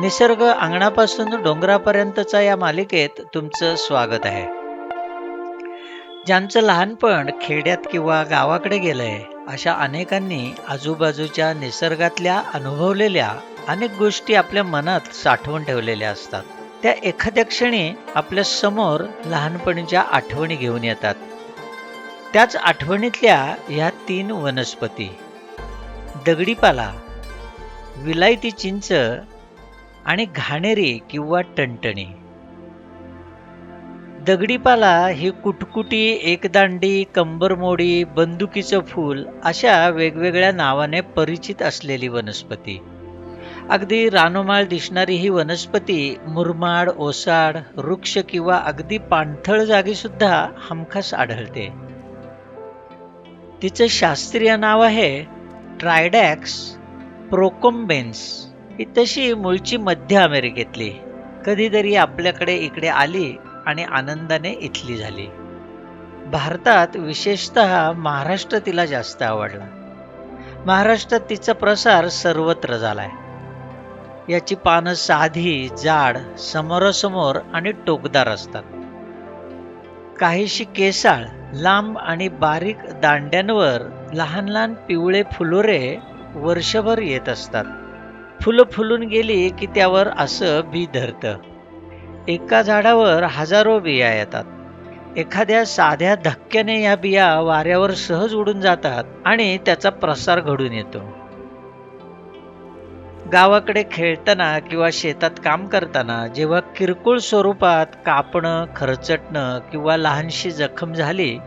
निसर्ग अंगणापासून डोंगरापर्यंतचा या मालिकेत तुमचं स्वागत आहे. ज्यांचं लहानपण खेड्यात किंवा गावाकडे गेलंय अशा अनेकांनी आजूबाजूच्या निसर्गातल्या अनुभवलेल्या अनेक गोष्टी आपल्या मनात साठवून ठेवलेल्या असतात. त्या एखाद्या क्षणी आपल्यासमोर लहानपणीच्या आठवणी घेऊन येतात. त्याच आठवणीतल्या ह्या तीन वनस्पती. दगडीपाला विलायती चिंच आणि घाणेरी किंवा टणटणी. दगडीपाला ही कुटकुटी एकदांडी कंबरमोडी बंदुकीचं फूल अशा वेगवेगळ्या नावाने परिचित असलेली वनस्पती. अगदी रानोमाळ दिसणारी ही वनस्पती मुरमाड ओसाड वृक्ष किंवा अगदी पाणथळ जागीसुद्धा हमखास आढळते. तिचं शास्त्रीय नाव आहे ट्रायडॅक्स प्रोकोम्बेन्स. ही तशी मूळची मध्य अमेरिकेतली. कधीतरी आपल्याकडे इकडे आली आणि आनंदाने इथली झाली. भारतात विशेषत महाराष्ट्र तिला जास्त आवडला. महाराष्ट्रात तिचा प्रसार सर्वत्र झालाय. याची पानं साधी जाड समोरासमोर आणि टोकदार असतात. काहीशी केसाळ लांब आणि बारीक दांड्यांवर लहान लहान पिवळे फुलोरे वर्षभर येत असतात. फुलं फुलून गेली की त्यावर असं बी धरतं. एका झाडावर हजारो बिया येतात. एखाद्या साध्या धक्क्याने या बिया वाऱ्यावर सहज उडून जातात आणि त्याचा प्रसार घडून येतो. गावाकडे खेळताना किंवा शेतात काम करताना जेव्हा किरकोळ स्वरूपात कापणं खरचटणं किंवा लहानशी जखम झाली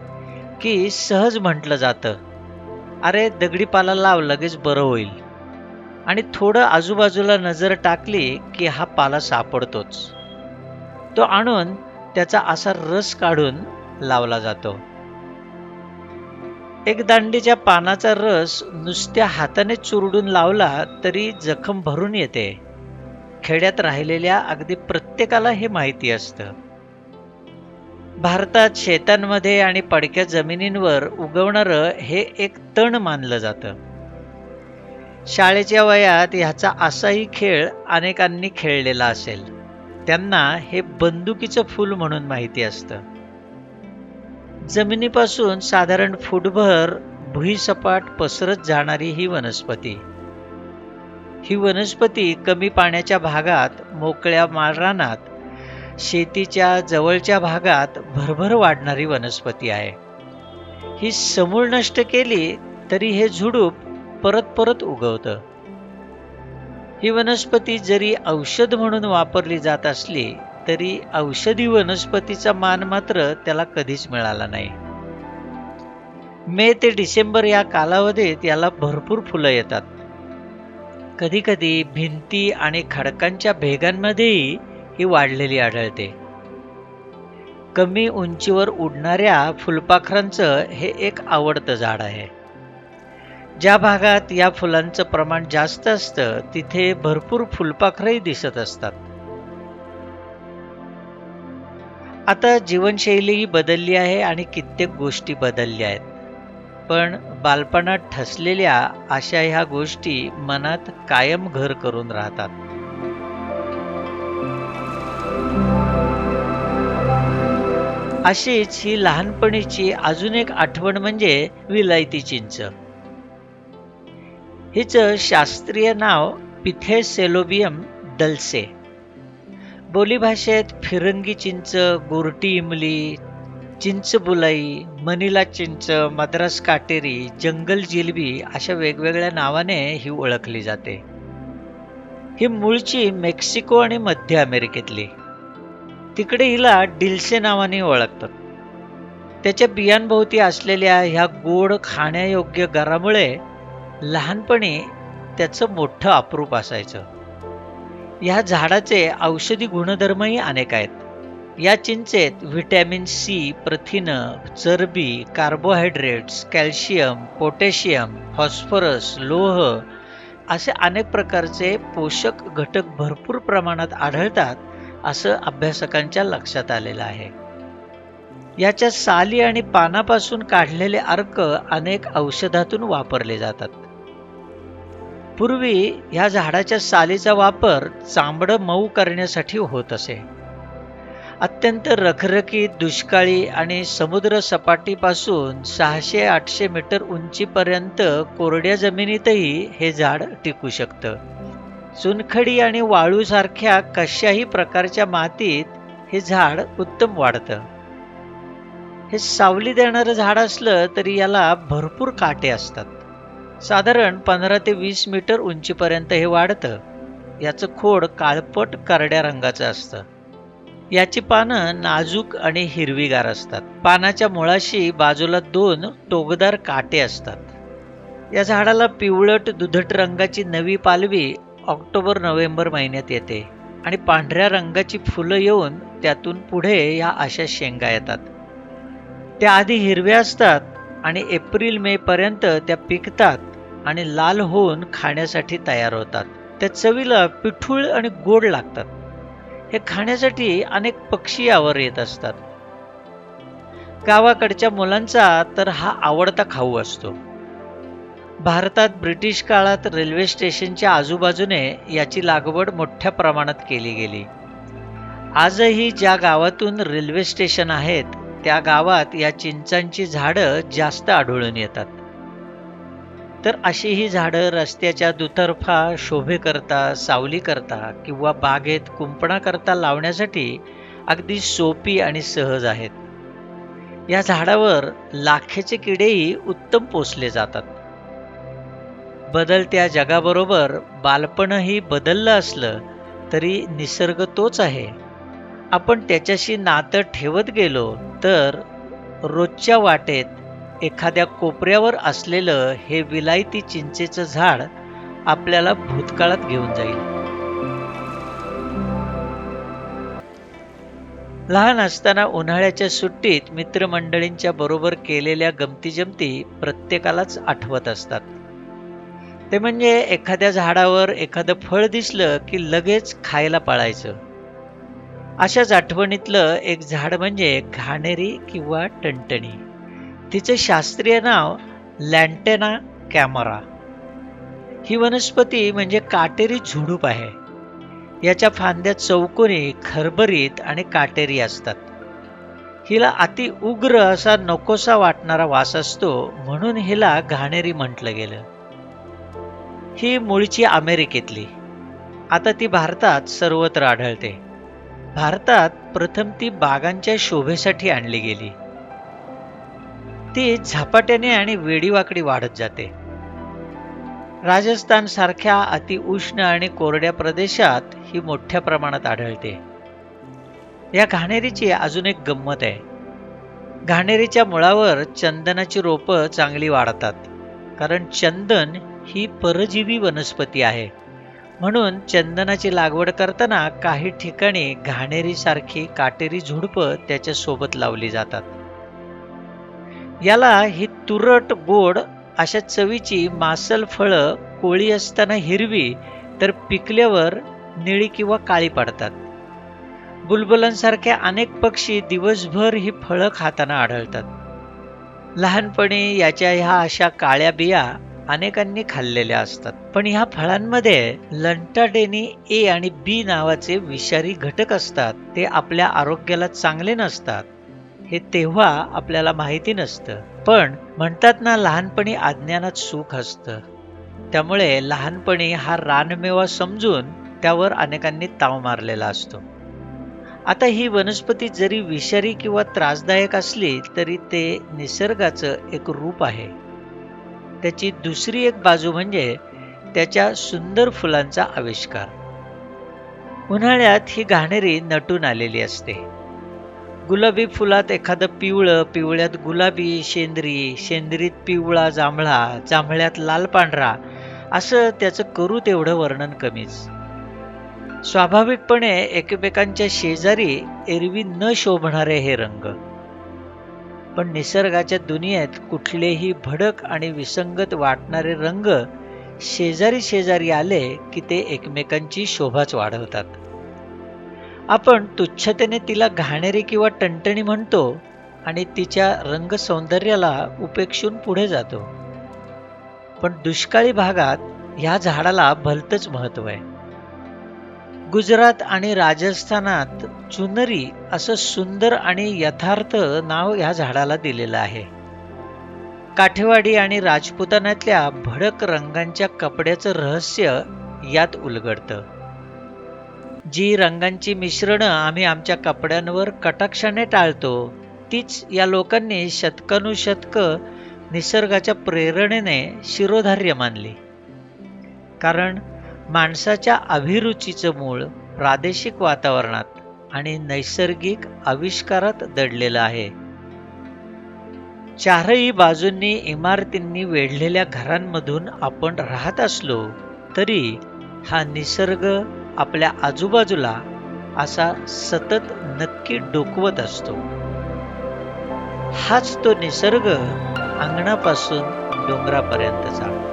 की सहज म्हटलं जातं. अरे दगडी पाला लाव लगेच बरं होईल. आणि थोडं आजूबाजूला नजर टाकली की हा पाला सापडतोच. तो आणून त्याचा असा रस काढून लावला जातो. एक दांडीच्या पानाचा रस नुसत्या हाताने चुरडून लावला तरी जखम भरून येते. खेड्यात राहिलेल्या अगदी प्रत्येकाला हे माहिती असतं. भारतात शेतांमध्ये आणि पडक्या जमिनींवर उगवणारं हे एक तण मानलं जातं. शाळेच्या वयात ह्याचा असाही खेळ अनेकांनी खेळलेला असेल. त्यांना हे बंदुकीचं फूल म्हणून माहिती असतं. जमिनीपासून साधारण फुटभर भुईसपाट पसरत जाणारी ही वनस्पती. ही वनस्पती कमी पाण्याच्या भागात मोकळ्या माळरानात शेतीच्या जवळच्या भागात भरभर वाढणारी वनस्पती आहे. ही समूळ नष्ट केली तरी हे झुडूप परत परत उगवतं. ही वनस्पती जरी औषध म्हणून वापरली जात असली तरी औषधी वनस्पतीचा मान मात्र त्याला कधीच मिळाला नाही. मे ते डिसेंबर या कालावधीत याला भरपूर फुलं येतात. कधी कधी भिंती आणि खडकांच्या भेगांमध्येही ही वाढलेली आढळते. कमी उंचीवर उडणाऱ्या फुलपाखरांचं हे एक आवडतं झाड आहे. ज्या भागात या फुलांचं प्रमाण जास्त असतं तिथे भरपूर फुलपाखरही दिसत असतात. आता जीवनशैलीही बदलली आहे आणि कित्येक गोष्टी बदलल्या आहेत. पण बालपणात ठसलेल्या अशा ह्या गोष्टी मनात कायम घर करून राहतात. अशीच ही लहानपणीची अजून एक आठवण म्हणजे विलायती चिंच. हिचं शास्त्रीय नाव पिथेसेलोबियम दलसे बोलीभाषेत फिरंगी चिंच गोरटी इमली चिंच बुलाई मनिला चिंच मद्रास काटेरी जंगल जिलबी अशा वेगवेगळ्या नावाने ही ओळखली जाते. ही मूळची मेक्सिको आणि मध्य अमेरिकेतली. तिकडे हिला डिल्से नावाने ओळखतात. त्याच्या बियांभोवती असलेल्या ह्या गोड खाण्यायोग्य गरामुळे लहानपणी त्याचं मोठं अप्रूप असायचं. या झाडाचे औषधी गुणधर्मही अनेक आहेत. या चिंचेत व्हिटॅमिन सी प्रथिनं चरबी कार्बोहायड्रेट्स कॅल्शियम पोटॅशियम फॉस्फरस लोह असे अनेक प्रकारचे पोषक घटक भरपूर प्रमाणात आढळतात असं अभ्यासकांच्या लक्षात आलेलं आहे. याच्या साली आणि पानापासून काढलेले अर्क अनेक औषधातून वापरले जातात. पूर्वी ह्या झाडाच्या सालीचा वापर चांबडं मऊ करण्यासाठी होत असे. अत्यंत रखरखीत दुष्काळी आणि समुद्र सपाटीपासून सहाशे आठशे मीटर उंचीपर्यंत कोरड्या जमिनीतही हे झाड टिकू शकतं. चुनखडी आणि वाळूसारख्या कशाही प्रकारच्या मातीत हे झाड उत्तम वाढतं. हे सावली देणारं झाड असलं तरी याला भरपूर काटे असतात. साधारण पंधरा ते वीस मीटर उंचीपर्यंत हे वाढतं. याचं खोड काळपट करड्या रंगाचं असतं. याची पानं नाजूक आणि हिरवीगार असतात. पानाच्या मुळाशी बाजूला दोन टोकदार काटे असतात. या झाडाला पिवळट दुधट रंगाची नवी पालवी ऑक्टोबर नोव्हेंबर महिन्यात येते आणि पांढऱ्या रंगाची फुलं येऊन त्यातून पुढे या अशा शेंगा येतात. त्या आधी हिरव्या असतात आणि एप्रिल मे पर्यंत त्या पिकतात. आणि लाल होऊन खाण्यासाठी तयार होतात. त्या चवीला पिठूळ आणि गोड लागतात. हे खाण्यासाठी अनेक पक्षी यावर येत असतात. गावाकडच्या मुलांचा तर हा आवडता खाऊ असतो. भारतात ब्रिटिश काळात रेल्वे स्टेशनच्या आजूबाजूने याची लागवड मोठ्या प्रमाणात केली गेली. आजही ज्या गावातून रेल्वे स्टेशन आहेत त्या गावात या चिंचांची झाडं जास्त आढळून येतात. तर अशी ही झाडं रस्त्याच्या दुतर्फा शोभेकरता सावलीकरता किंवा बागेत कुंपणाकरता लावण्यासाठी अगदी सोपी आणि सहज आहेत. या झाडावर लाखेचे किडेही उत्तम पोचले जातात. बदलत्या जगाबरोबर बालपणही बदललं असलं तरी निसर्ग तोच आहे. आपण त्याच्याशी नातं ठेवत गेलो तर रोजच्या वाटेत एखाद्या कोपऱ्यावर असलेलं हे विलायती चिंचेचं झाड आपल्याला भूतकाळात घेऊन जाईल. लहान असताना उन्हाळ्याच्या सुट्टीत मित्रमंडळींच्या बरोबर केलेल्या गमतीजमती प्रत्येकालाच आठवत असतात. ते म्हणजे एखाद्या झाडावर एखादं फळ दिसलं की लगेच खायला पळायचं. अशाच आठवणीतलं एक झाड म्हणजे घाणेरी किंवा टणटणी. तिचे शास्त्रीय नाव लँटेना कॅमरा. ही वनस्पती म्हणजे काटेरी झुडूप आहे. याच्या फांद्या चौकोनी खरबरीत आणि काटेरी असतात. हिला अति उग्र असा नकोसा वाटणारा वास असतो म्हणून हिला घाणेरी म्हटलं गेलं. ही मूळची अमेरिकेतली. आता ती भारतात सर्वत्र आढळते. भारतात प्रथम ती बागांच्या शोभेसाठी आणली गेली. ती झपाट्याने आणि वेडीवाकडी वाढत जाते. राजस्थान सारख्या अतिउष्ण आणि कोरड्या प्रदेशात ही मोठ्या प्रमाणात आढळते. या घाणेरीची अजून एक गंमत आहे. घाणेरीच्या मुळावर चंदनाची रोपं चांगली वाढतात कारण चंदन ही परजीवी वनस्पती आहे. म्हणून चंदनाची लागवड करताना काही ठिकाणी घाणेरीसारखी काटेरी झुडपं त्याच्यासोबत लावली जातात. याला ही तुरट गोड अशा चवीची मासल फळं कोळी असताना हिरवी तर पिकल्यावर निळी किंवा काळी पडतात. बुलबुलांसारखे अनेक पक्षी दिवसभर ही फळं खाताना आढळतात. लहानपणी याच्या ह्या अशा काळ्या बिया अनेकांनी खाल्लेल्या असतात. पण ह्या फळांमध्ये लंटाडेनी ए आणि बी नावाचे विषारी घटक असतात. ते आपल्या आरोग्याला चांगले नसतात. हे तेव्हा आपल्याला माहिती नसतं. पण म्हणतात ना लहानपणी अज्ञानात सुख असतं. त्यामुळे लहानपणी हा रानमेवा समजून त्यावर अनेकांनी ताव मारलेला असतो. आता ही वनस्पती जरी विषारी किंवा त्रासदायक असली तरी ते निसर्गाचं एक रूप आहे. त्याची दुसरी एक बाजू म्हणजे त्याच्या सुंदर फुलांचा आविष्कार. उन्हाळ्यात ही घाणेरी नटून आलेली असते. गुलाबी फुलात एखादं पिवळं पिवळ्यात गुलाबी शेंद्री शेंद्रीत पिवळा जांभळा जांभळ्यात लाल पांढरा असं त्याचं करू तेवढं वर्णन कमीच. स्वाभाविकपणे एकमेकांच्या शेजारी एरवी न शोभणारे हे रंग. पण निसर्गाच्या दुनियेत कुठलेही भडक आणि विसंगत वाटणारे रंग शेजारी शेजारी आले की ते एकमेकांची शोभाच वाढवतात. आपण तुच्छतेने तिला घाणेरी किंवा टणटणी म्हणतो आणि तिच्या रंग सौंदर्याला उपेक्षून पुढे जातो. पण दुष्काळी भागात ह्या झाडाला भलतंच महत्त्व आहे. गुजरात आणि राजस्थानात चुनरी असं सुंदर आणि यथार्थ नाव ह्या झाडाला दिलेलं आहे. काठेवाडी आणि राजपुतानातल्या भडक रंगांच्या कपड्याचं रहस्य यात उलगडतं. जी रंगांची मिश्रणं आम्ही आमच्या कपड्यांवर कटाक्षाने टाळतो तीच या लोकांनी शतकानुशतकं निसर्गाच्या प्रेरणेने शिरोधार्य मानली. कारण माणसाच्या अभिरुचीचं मूळ प्रादेशिक वातावरणात आणि नैसर्गिक आविष्कारात दडलेलं आहे. चारही बाजूंनी इमारतींनी वेढलेल्या घरांमधून आपण राहत असलो तरी हा निसर्ग आपल्या आजूबाजूला असा सतत नक्की डोकवत असतो. हाच तो निसर्ग अंगणापासून डोंगरापर्यंतचा.